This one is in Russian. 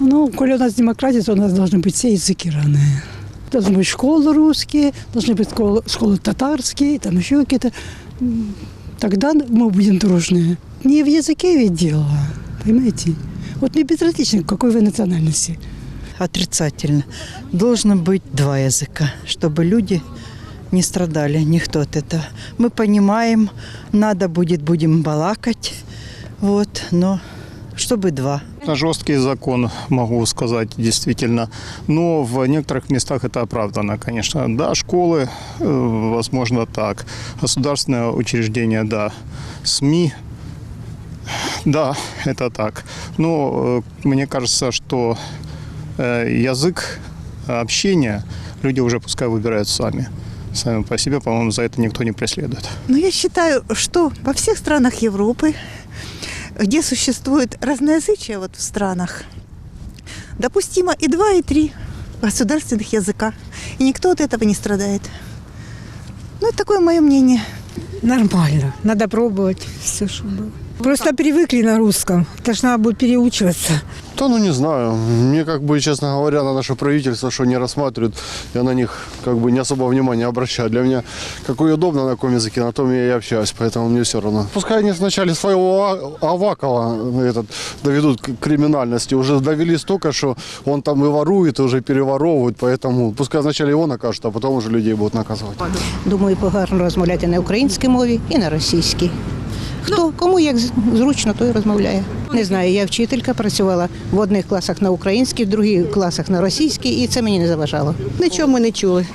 Ну, коли у нас демократия, то у нас должны быть все языки равные. Должны быть школы русские, должны быть школы, школы татарские, там еще какие-то. Тогда мы будем дружные. Не в языке ведь дело, понимаете? Вот мне безразлично, какой вы национальности. Отрицательно. Должно быть два языка, чтобы люди не страдали, никто от этого. Мы понимаем, надо будет, будем балакать, вот, но чтобы два. Это жесткий закон, могу сказать, действительно. Но в некоторых местах это оправдано, конечно. Да, школы, э, возможно, так. Государственное учреждение, да. СМИ, да, это так. Но э, мне кажется, что э, язык общения люди уже пускай выбирают сами. Сами по себе, по-моему, за это никто не преследует. Но я считаю, что во всех странах Европы, где существует разноязычие вот в странах, допустимо и два, и три государственных языка. И никто от этого не страдает. Ну, это такое мое мнение. Нормально. Надо пробовать все, что было. Просто привыкли на русском. Это ж надо будет переучиваться. Да ну не знаю. Мне как бы, честно говоря, на наше правительство, что не рассматривают, я на них как бы не особо внимания обращаю. Для меня какой удобно на каком языке, на том я и общаюсь, поэтому мне все равно. Пускай они вначале своего А- Авакова этот, доведут к криминальности. Уже довели столько, что он там и ворует, и уже переворовывает, поэтому пускай вначале его накажут, а потом уже людей будут наказывать. Думаю, погано розмовляти на українській мові і на російській. Хто кому як з- зручно, той і розмовляє. Не знаю, я вчителька, працювала в одних класах на українській, в других класах на російській, і це мені не заважало. Нічого ми не чули.